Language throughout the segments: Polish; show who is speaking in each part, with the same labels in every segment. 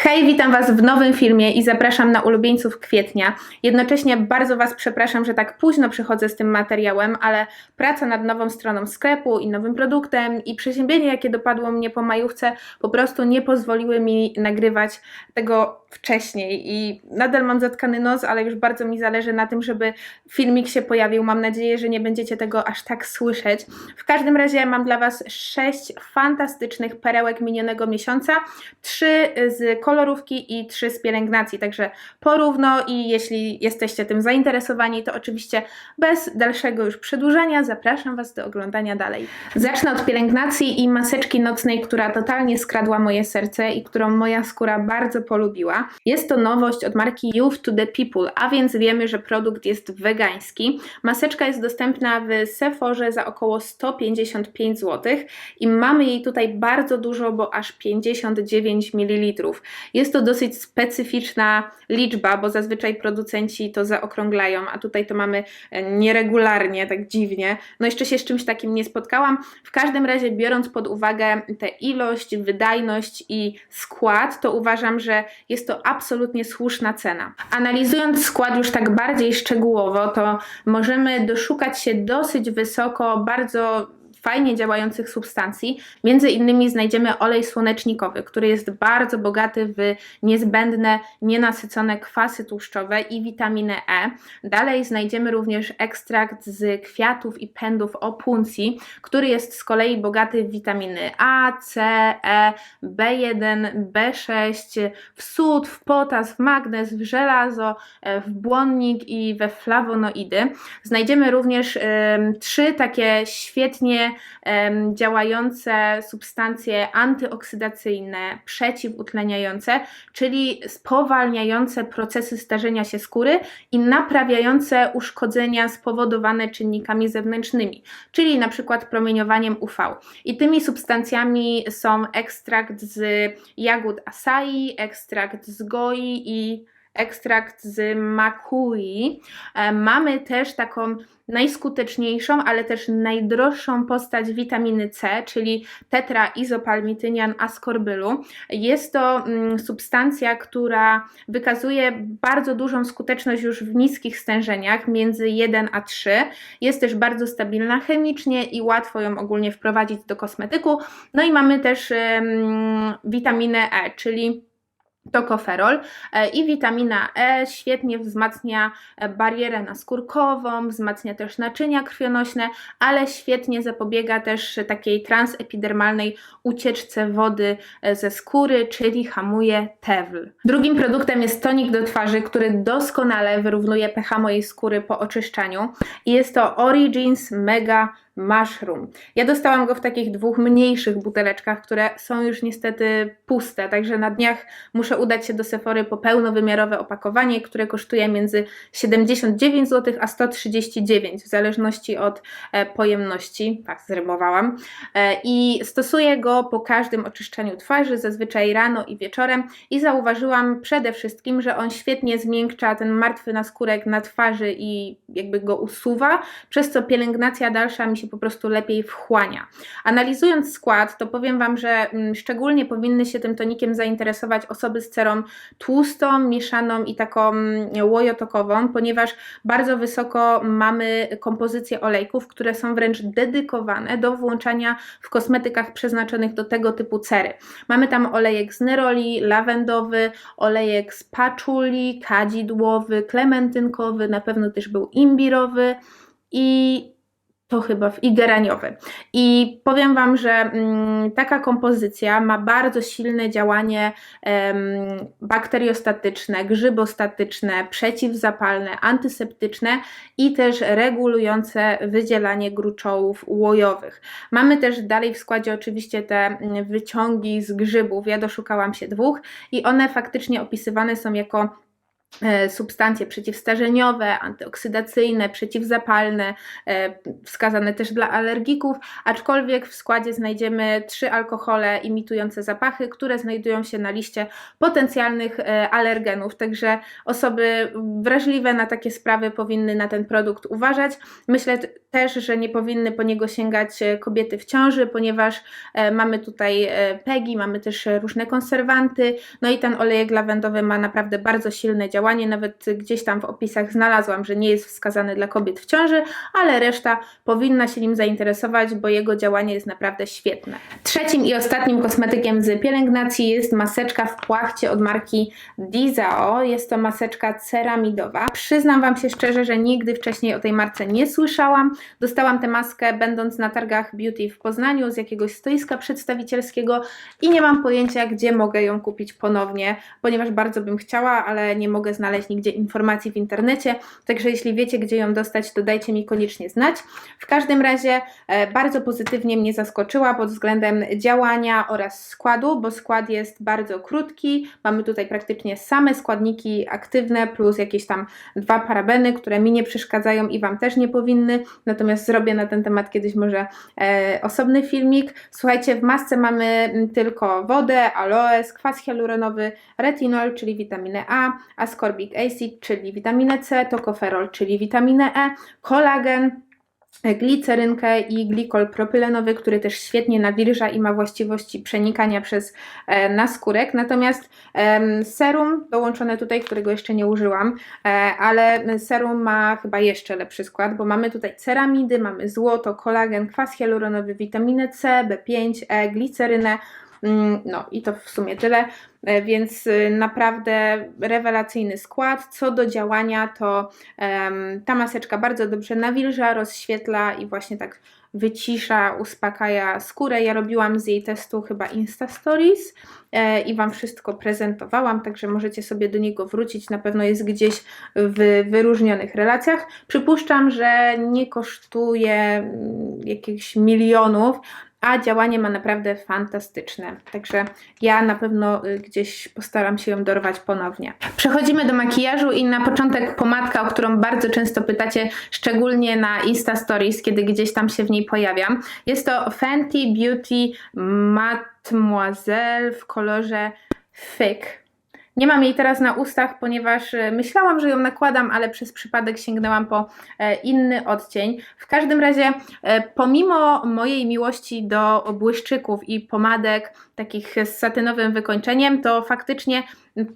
Speaker 1: Hej, witam Was w nowym filmie i zapraszam na ulubieńców kwietnia. Jednocześnie bardzo Was przepraszam, że tak późno przychodzę z tym materiałem, ale praca nad nową stroną sklepu i nowym produktem i przeziębienie, jakie dopadło mnie po majówce, po prostu nie pozwoliły mi nagrywać tego wcześniej i nadal mam zatkany nos, ale już bardzo mi zależy na tym, żeby filmik się pojawił. Mam nadzieję, że nie będziecie tego aż tak słyszeć. W każdym razie mam dla Was sześć fantastycznych perełek minionego miesiąca, trzy z kolorówki i trzy z pielęgnacji, także porówno i jeśli jesteście tym zainteresowani, to oczywiście bez dalszego już przedłużania zapraszam Was do oglądania dalej. Zacznę od pielęgnacji i maseczki nocnej, która totalnie skradła moje serce i którą moja skóra bardzo polubiła. Jest to nowość od marki Youth to the People, a więc wiemy, że produkt jest wegański. Maseczka jest dostępna w Sephorze za około 155 zł i mamy jej tutaj bardzo dużo, bo aż 59 ml. Jest to dosyć specyficzna liczba, bo zazwyczaj producenci to zaokrąglają, a tutaj to mamy e, nieregularnie, tak dziwnie. No jeszcze się z czymś takim nie spotkałam. W każdym razie, biorąc pod uwagę tę ilość, wydajność i skład, to uważam, że jest to absolutnie słuszna cena. Analizując skład już tak bardziej szczegółowo, to możemy doszukać się dosyć wysoko, bardzo fajnie działających substancji. Między innymi znajdziemy olej słonecznikowy, który jest bardzo bogaty w niezbędne, nienasycone kwasy tłuszczowe i witaminę E. Dalej znajdziemy również ekstrakt z kwiatów i pędów opuncji, który jest z kolei bogaty w witaminy A, C, E, B1, B6, w sód, w potas, w magnez, w żelazo, e, w błonnik i we flawonoidy. Znajdziemy również y, trzy takie świetnie działające substancje antyoksydacyjne, przeciwutleniające, czyli spowalniające procesy starzenia się skóry i naprawiające uszkodzenia spowodowane czynnikami zewnętrznymi, czyli na przykład promieniowaniem UV. I tymi substancjami są ekstrakt z jagód acai, ekstrakt z goi i ekstrakt z makui. E, mamy też taką najskuteczniejszą, ale też najdroższą postać witaminy C, czyli tetraizopalmitynian ascorbylu. Jest to mm, substancja, która wykazuje bardzo dużą skuteczność już w niskich stężeniach, między 1 a 3. Jest też bardzo stabilna chemicznie i łatwo ją ogólnie wprowadzić do kosmetyku. No i mamy też witaminę E, czyli tokoferol e, i witamina E świetnie wzmacnia e, barierę naskórkową, wzmacnia też naczynia krwionośne, ale świetnie zapobiega też takiej transepidermalnej ucieczce wody e, ze skóry, czyli hamuje TEWL. Drugim produktem jest tonik do twarzy, który doskonale wyrównuje pH mojej skóry po oczyszczaniu i jest to Origins Mega Mushroom. Ja dostałam go w takich dwóch mniejszych buteleczkach, które są już niestety puste, także na dniach muszę udać się do Sephory po pełnowymiarowe opakowanie, które kosztuje między 79 zł a 139 w zależności od e, pojemności. Tak, zrymowałam. E, I stosuję go po każdym oczyszczaniu twarzy, zazwyczaj rano i wieczorem i zauważyłam przede wszystkim, że on świetnie zmiękcza ten martwy naskórek na twarzy i jakby go usuwa, przez co pielęgnacja dalsza mi się po prostu lepiej wchłania. Analizując skład, to powiem Wam, że mm, szczególnie powinny się tym tonikiem zainteresować osoby z cerą tłustą, mieszaną i taką mm, łojotokową, ponieważ bardzo wysoko mamy kompozycje olejków, które są wręcz dedykowane do włączania w kosmetykach przeznaczonych do tego typu cery. Mamy tam olejek z neroli, lawendowy, olejek z paczuli, kadzidłowy, klementynkowy, na pewno też był imbirowy i to chyba w, i geraniowy. I powiem Wam, że mm, taka kompozycja ma bardzo silne działanie bakteriostatyczne, grzybostatyczne, przeciwzapalne, antyseptyczne i też regulujące wydzielanie gruczołów łojowych. Mamy też dalej w składzie oczywiście te mm, wyciągi z grzybów. Ja doszukałam się dwóch i one faktycznie opisywane są jako substancje przeciwstarzeniowe, antyoksydacyjne, przeciwzapalne, e, wskazane też dla alergików, aczkolwiek w składzie znajdziemy trzy alkohole imitujące zapachy, które znajdują się na liście potencjalnych e, alergenów, także osoby wrażliwe na takie sprawy powinny na ten produkt uważać. Myślę też, że nie powinny po niego sięgać e, kobiety w ciąży, ponieważ e, mamy tutaj e, PEGI, mamy też e, różne konserwanty, no i ten olejek lawendowy ma naprawdę bardzo silne działanie, nawet gdzieś tam w opisach znalazłam, że nie jest wskazany dla kobiet w ciąży, ale reszta powinna się nim zainteresować, bo jego działanie jest naprawdę świetne. Trzecim i ostatnim kosmetykiem z pielęgnacji jest maseczka w płachcie od marki Dizao. Jest to maseczka ceramidowa. Przyznam Wam się szczerze, że nigdy wcześniej o tej marce nie słyszałam. Dostałam tę maskę będąc na targach Beauty w Poznaniu z jakiegoś stoiska przedstawicielskiego i nie mam pojęcia, gdzie mogę ją kupić ponownie, ponieważ bardzo bym chciała, ale nie mogę znaleźć nigdzie informacji w internecie. Także jeśli wiecie, gdzie ją dostać, to dajcie mi koniecznie znać. W każdym razie e, bardzo pozytywnie mnie zaskoczyła pod względem działania oraz składu, bo skład jest bardzo krótki. Mamy tutaj praktycznie same składniki aktywne plus jakieś tam dwa parabeny, które mi nie przeszkadzają i Wam też nie powinny. Natomiast zrobię na ten temat kiedyś może e, osobny filmik. Słuchajcie, w masce mamy mm, tylko wodę, aloes, kwas hialuronowy, retinol, czyli witaminę A, ascorbic acid, czyli witaminę C, tokoferol, czyli witaminę E, kolagen, glicerynkę i glikol propylenowy, który też świetnie nawilża i ma właściwości przenikania przez e, naskórek. Natomiast em, serum dołączone tutaj, którego jeszcze nie użyłam, e, ale serum ma chyba jeszcze lepszy skład, bo mamy tutaj ceramidy, mamy złoto, kolagen, kwas hialuronowy, witaminę C, B5, E, glicerynę, No i to w sumie tyle, E, więc y, naprawdę rewelacyjny skład. Co do działania, to ta maseczka bardzo dobrze nawilża, rozświetla i właśnie tak wycisza, uspokaja skórę. Ja robiłam z jej testu chyba Insta Stories e, i Wam wszystko prezentowałam, także możecie sobie do niego wrócić. Na pewno jest gdzieś w wyróżnionych relacjach. Przypuszczam, że nie kosztuje mm, jakichś milionów, a działanie ma naprawdę fantastyczne. Także ja na pewno y, gdzieś postaram się ją dorwać ponownie. Przechodzimy do makijażu i na początek pomadka, o którą bardzo często pytacie, szczególnie na Insta Stories, kiedy gdzieś tam się w niej pojawiam. Jest to Fenty Beauty Mademoiselle w kolorze Thick. Nie mam jej teraz na ustach, ponieważ e, myślałam, że ją nakładam, ale przez przypadek sięgnęłam po e, inny odcień. W każdym razie, e, pomimo mojej miłości do błyszczyków i pomadek takich z satynowym wykończeniem, to faktycznie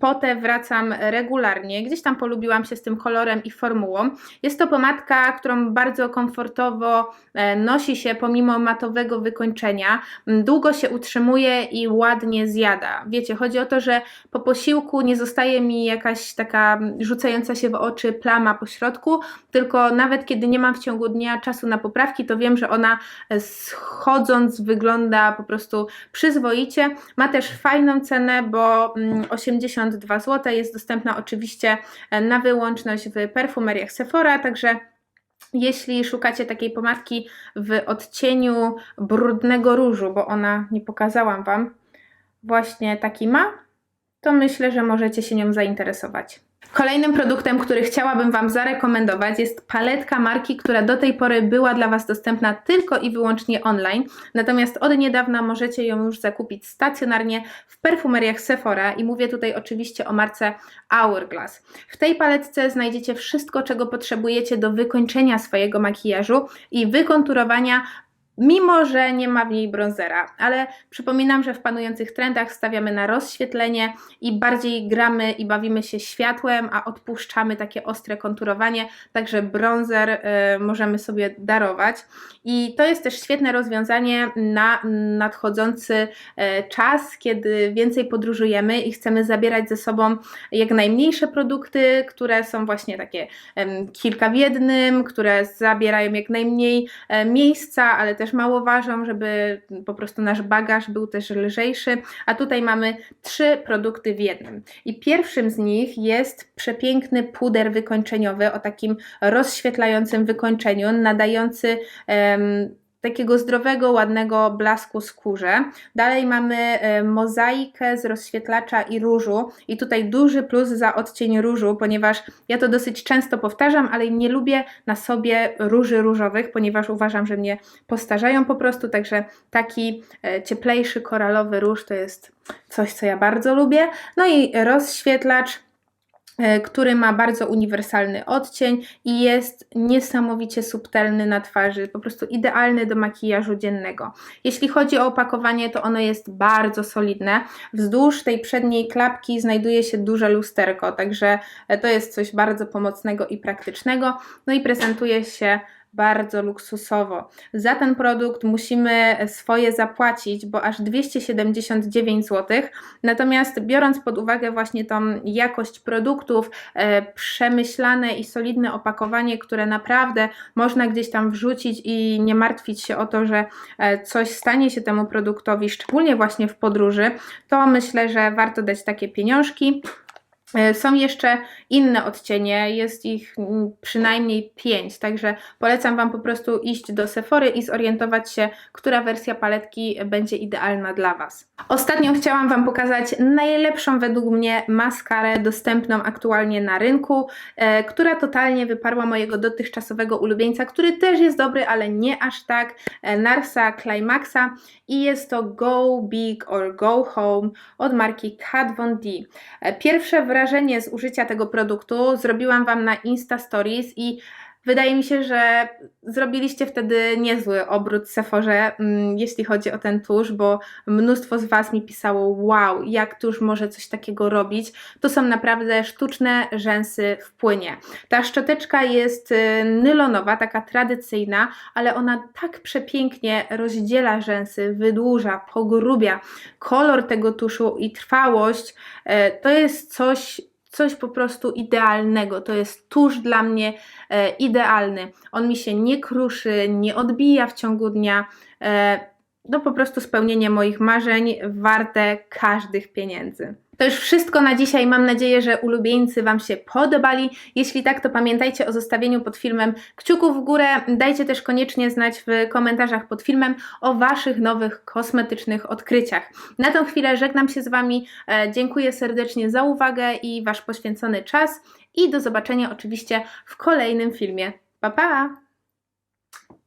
Speaker 1: Potem wracam regularnie. Gdzieś tam polubiłam się z tym kolorem i formułą. Jest to pomadka, którą bardzo komfortowo e, nosi się pomimo matowego wykończenia. Mm, długo się utrzymuje i ładnie zjada. Wiecie, chodzi o to, że po posiłku nie zostaje mi jakaś taka mm, rzucająca się w oczy plama po środku, tylko nawet kiedy nie mam w ciągu dnia czasu na poprawki, to wiem, że ona e, schodząc wygląda po prostu przyzwoicie. Ma też fajną cenę, bo mm, 80 62 zł. Jest dostępna oczywiście e, na wyłączność w perfumeriach Sephora, także jeśli szukacie takiej pomadki w odcieniu brudnego różu, bo ona nie pokazałam Wam, właśnie taki ma, to myślę, że możecie się nią zainteresować. Kolejnym produktem, który chciałabym Wam zarekomendować jest paletka marki, która do tej pory była dla Was dostępna tylko i wyłącznie online, natomiast od niedawna możecie ją już zakupić stacjonarnie w perfumeriach Sephora i mówię tutaj oczywiście o marce Hourglass. W tej paletce znajdziecie wszystko, czego potrzebujecie do wykończenia swojego makijażu i wykonturowania Mimo, że nie ma w niej bronzera, ale przypominam, że w panujących trendach stawiamy na rozświetlenie i bardziej gramy i bawimy się światłem, a odpuszczamy takie ostre konturowanie, także bronzer y, możemy sobie darować. I to jest też świetne rozwiązanie na nadchodzący y, czas, kiedy więcej podróżujemy i chcemy zabierać ze sobą jak najmniejsze produkty, które są właśnie takie em, kilka w jednym, które zabierają jak najmniej e, miejsca, ale też mało ważą, żeby po prostu nasz bagaż był też lżejszy. A tutaj mamy trzy produkty w jednym. I pierwszym z nich jest przepiękny puder wykończeniowy o takim rozświetlającym wykończeniu, nadający em, takiego zdrowego, ładnego blasku skórze. Dalej mamy e, mozaikę z rozświetlacza i różu. I tutaj duży plus za odcień różu, ponieważ ja to dosyć często powtarzam, ale nie lubię na sobie róży różowych, ponieważ uważam, że mnie postarzają po prostu. Także taki e, cieplejszy koralowy róż to jest coś, co ja bardzo lubię. No i rozświetlacz który ma bardzo uniwersalny odcień i jest niesamowicie subtelny na twarzy, po prostu idealny do makijażu dziennego. Jeśli chodzi o opakowanie, to ono jest bardzo solidne. Wzdłuż tej przedniej klapki znajduje się duże lusterko, także e, to jest coś bardzo pomocnego i praktycznego. No i prezentuje się bardzo luksusowo. Za ten produkt musimy swoje zapłacić, bo aż 279 zł. Natomiast biorąc pod uwagę właśnie tą jakość produktów, e, przemyślane i solidne opakowanie, które naprawdę można gdzieś tam wrzucić i nie martwić się o to, że e, coś stanie się temu produktowi, szczególnie właśnie w podróży, to myślę, że warto dać takie pieniążki. E, Są jeszcze inne odcienie, jest ich mm, przynajmniej pięć, także polecam Wam po prostu iść do Sephory i zorientować się, która wersja paletki będzie idealna dla Was. Ostatnio chciałam Wam pokazać najlepszą według mnie maskarę dostępną aktualnie na rynku, e, która totalnie wyparła mojego dotychczasowego ulubieńca, który też jest dobry, ale nie aż tak, e, Narsa Climaxa i jest to Go Big or Go Home od marki Kat Von D. Pierwsze wrażenie z użycia tego produktu zrobiłam Wam na Insta Stories i wydaje mi się, że zrobiliście wtedy niezły obrót Sephorze, mm, jeśli chodzi o ten tusz, bo mnóstwo z Was mi pisało wow, jak tusz może coś takiego robić. To są naprawdę sztuczne rzęsy w płynie. Ta szczoteczka jest y, nylonowa, taka tradycyjna, ale ona tak przepięknie rozdziela rzęsy, wydłuża, pogrubia. Kolor tego tuszu i trwałość e, to jest coś, coś po prostu idealnego. To jest tusz dla mnie e, idealny. On mi się nie kruszy, nie odbija w ciągu dnia. E, no po prostu spełnienie moich marzeń warte każdych pieniędzy. To już wszystko na dzisiaj. Mam nadzieję, że ulubieńcy Wam się podobali. Jeśli tak, to pamiętajcie o zostawieniu pod filmem kciuków w górę. Dajcie też koniecznie znać w komentarzach pod filmem o Waszych nowych kosmetycznych odkryciach. Na tę chwilę żegnam się z Wami. E, Dziękuję serdecznie za uwagę i Wasz poświęcony czas. I do zobaczenia oczywiście w kolejnym filmie. Pa pa!